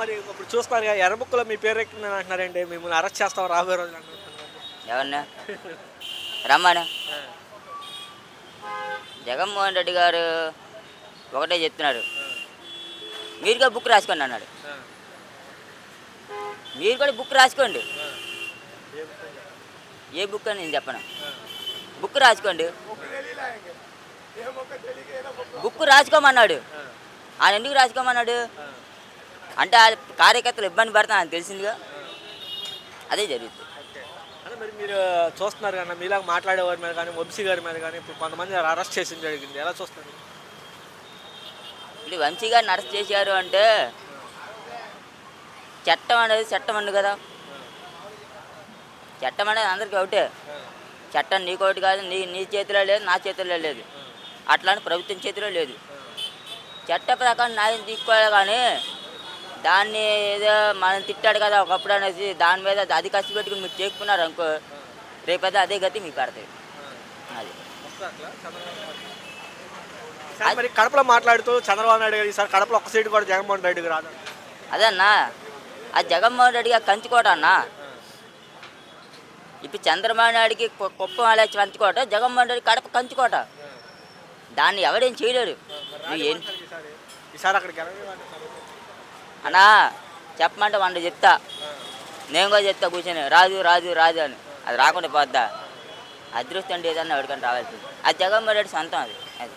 మరి ఇప్పుడు చూస్తున్నారు కదా ఎర్రబుక్కలో మీ పేరు ఎక్కిందని అంటున్నారండి మిమ్మల్ని అరెస్ట్ చేస్తాం రాబోయే రోజులు ఎవరినా? రమ్మను. జగన్మోహన్ రెడ్డి గారు ఒకటే చెప్తున్నాడు. మీరుగా బుక్ రాసుకోండి అన్నాడు. మీరు కూడా బుక్ రాసుకోండి. ఏ బుక్ అని నేను చెప్పను. బుక్ రాసుకోండి. బుక్ రాసుకోమన్నాడు. ఆయన ఎందుకు రాసుకోమన్నాడు? అంటే ఆ కార్యకర్తలు ఇబ్బంది పడతాను తెలిసిందిగా. అదే జరుగుతుంది. మరి మీరు చూస్తున్నారు కదా మీలాగా మాట్లాడేవారి మీద కానీ వంశీ గారి మీద కానీ ఇప్పుడు కొంతమంది అరెస్ట్ చేసిన జరిగింది. ఎలా చూస్తారు ఇప్పుడు వంశీ గారిని అరెస్ట్ చేశారు అంటే చట్టం అనేది చట్టం అండి కదా. చట్టం అనేది అందరికీ ఒకటే. చట్టం నీకోటి కాదు నీ నీ చేతిలో లేదు నా చేతిలో లేదు. అట్లానే ప్రభుత్వం చేతిలో లేదు. చట్ట ప్రకారం న్యాయం తీసుకోవాలి కానీ దాన్ని ఏదో మనం తిట్టాడు కదా ఒకప్పుడు అనేసి దాని మీద అది ఖర్చు పెట్టుకుని మీరు చేసుకున్నారు అనుకో రేపైతే అదే గతి మీకు పడుతుంది అది. మరి కడపలో మాట్లాడుతూ చంద్రబాబు నాయుడు గారు ఈసారి కడపలో ఒక్క సీటు కూడా జగన్మోహన్ రెడ్డికి రాదు? అదన్నా అది జగన్మోహన్ రెడ్డి గారు కంచుకోట అన్న. ఇప్పుడు చంద్రబాబు నాయుడికి కుప్పం అలా కంచుకోట జగన్మోహన్ రెడ్డి కడప కంచుకోట. దాన్ని ఎవడేం చేయలేడు. నువ్వు ఏం ఈసారి. ఈసారి అక్కడ గెలవాలి అన్నా చెప్పమంటే వంట చెప్తా. నేను కూడా చెప్తా కూర్చొని రాజు రాజు రాజు అని. అది రాకుండా పోద్దా? అదృష్టం ఏదన్నా ఎవరికైనా రావాల్సింది. అది జగన్మోహన్ రెడ్డి సొంతం అది. అది.